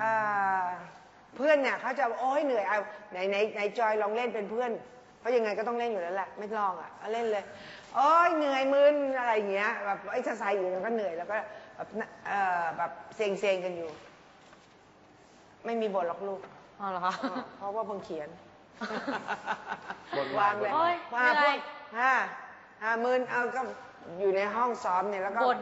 อ่าเพื่อนเนี่ยเขาจะบอกโอ้ยเหนื่อยเอาไหนไหนไหนจอยลองเล่นเป็นเพื่อน เพราะยังไงก็ต้องเล่นอยู่แล้วแหละไม่ลองอะเอาเล่นเลยโอ้ยเหนื่อยมึนอะไรอย่างเงี้ยแบบไอ้สไซส์อยู่แล้วก็เหนื่อยแล้วก็แบบน่ะเอ่อแบบเซ็งเซงๆกันอยู่ ไม่มีบทหรอกลูกอ๋อเหรอคะอ๋อเพราะว่าเพิ่งเขียนบทวางเลยโอ๊ยว่าไม่พไรวกห้าห้าหมื่นเอาก็อยู่ในห้องซ้อมเนี่ยแล้วก็บ่น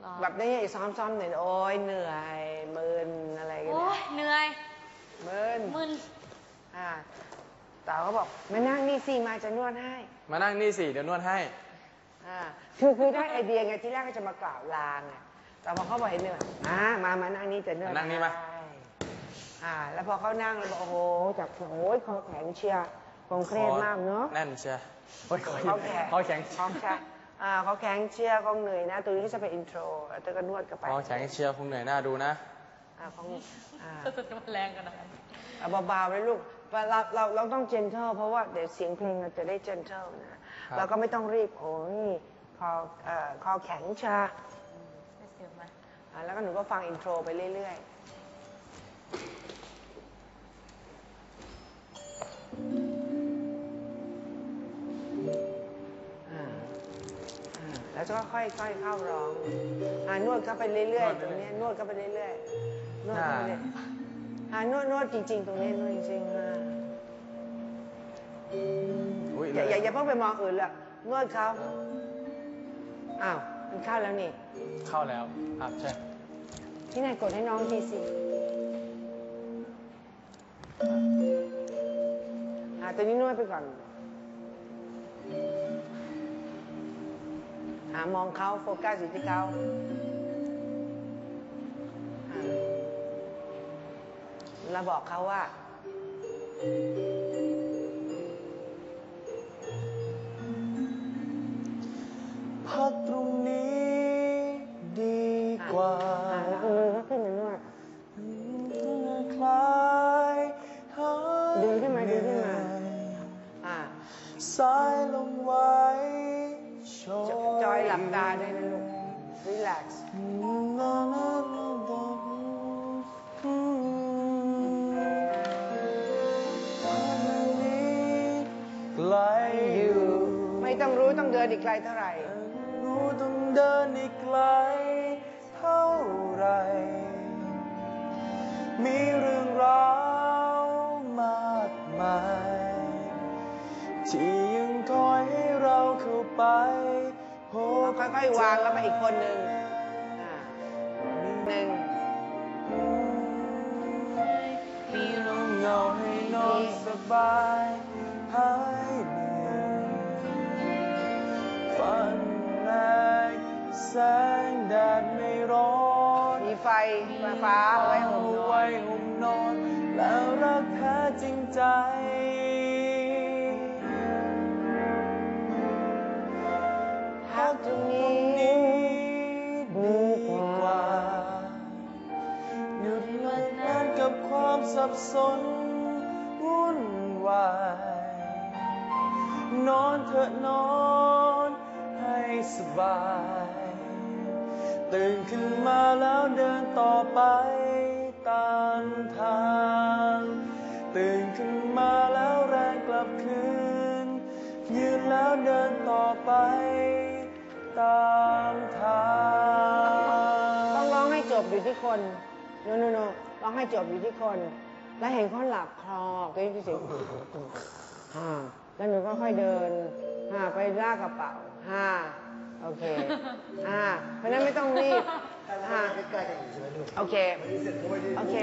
เหรอแบบนี้ซ้อมซ้อมๆเนี่ยโอ้ยเหนื่อยมึนอะไรกัน โอ้ เนี่ย ยเหนื่อย มึน มึน อ่า เต๋าก็บอกมานั่งนี่สิมาจะนวดให้มานั่งนี่สิเดี๋ยวนวดให้ อ่าคือคือได้ไอเดียไงที่แรกก็จะมากล่าวลาไงแต่พอเขาบอกเห็นเหนื่อยอ่ามามานั่งนี่จะนวดมานั่งนี่มา ให้อ่า แล้วพอเขานั่งแล้วบอกโอ้โหจากโอ้ยคอแข็งเชียร์คงเครียดมากเนาะ แน่นเชียวโอ้ยเขาแข็งคอแข็งเขาแข็งอ่าเขาแข็งเชียร์คงเหนื่อยนะ ตัวนี้ก็จะเป็นอินโทรแล้วเธอก็นวดกันไปคอแข็งเชียวคงเหนื่อยหน้าดูนะ อ่าของอ่าจะมาแรงกันนะเอาเบาๆเลยลูก เราเราเราต้องเจนเทลเพราะว่าเดี๋ยวเสียงเพลงเราจะได้เจนเทลนะครับเราก็ไม่ต้องรีบโอ้ยคอเอ่อคอแข็งชาไม่เสียบไหมอ่าแล้วก็หนูก็ฟังอินโทรไปเรื่อยๆอ่าอ่าแล้วก็ค่อยๆเข้าร้องอ่านวดเข้าไปเรื่อยๆตรงเนี้ยนวดเข้าไปเรื่อยๆนวดเข้าไปเรื่อยๆ อ่านวดนวดจริง ๆ ตรงนี้นวดจริงๆอ่าอุ้ยอย่าเลอย่ายอย่าเพิ่งไปมองอื่นเลยนวดเขาอ้าวมันเข้าแล้วนี่เข้าแล้วครับใช่ที่ไหนกดให้น้องทีสิอ่าตัวนี้นวดไปก่อนหามองเขาโฟกัสอยู่ที่เขาอ่า เราบอกเขาว่า พักตรงนี้ดีกว่าอ่าแล้วเอามือเขาขึ้นมานวดคล้ายหายดึงขึ้นมาดึงขึ้นมาอ่าสายลมไว้โชจจอยหลับตาด้วยนะลูกรีแลกซ์ ต้องรู้ต้องเดินอีกไกลเท่าไหร่รู้ต้องเดินอีกไกลเท่าไหรมีเรื่องราวมากมาย ที่ยังคอยให้เราเข้าไปพบค่อยๆวางแล้วไปอีกคนหนึ่งอ่าหนึ่งมีลมเงาให้นอนสบายหาย แสงแดดไม่ร้อนมีไฟฟ้าๆเอาไว้ห่มนอไว้นห่มนอน แล้วรักแท้จริงใจพักตรงนี้ดีกว่าหยุดเลิกงานกับความสับสนวุ่นวายนอนเถอะนอนให้สบาย ตื่นขึ้นมาแล้วเดินต่อไปตามทาง ตื่นขึ้นมาแล้วแรงกลับคืน ยืนแล้วเดินต่อไปตามทางต้องร้องให้จบอยู่ที่คนโนโนโนร้องให้จบอยู่ที่คน แล้วเห็นเขาหลับคลอก็ยิ่งเสียงอ่าแล้วหนูก็ค่อยเดินอ่าไปลากกระเป๋าห้า โอเค อ่า เพราะนั้นไม่ต้องรีบ อ่าโอเคโอเค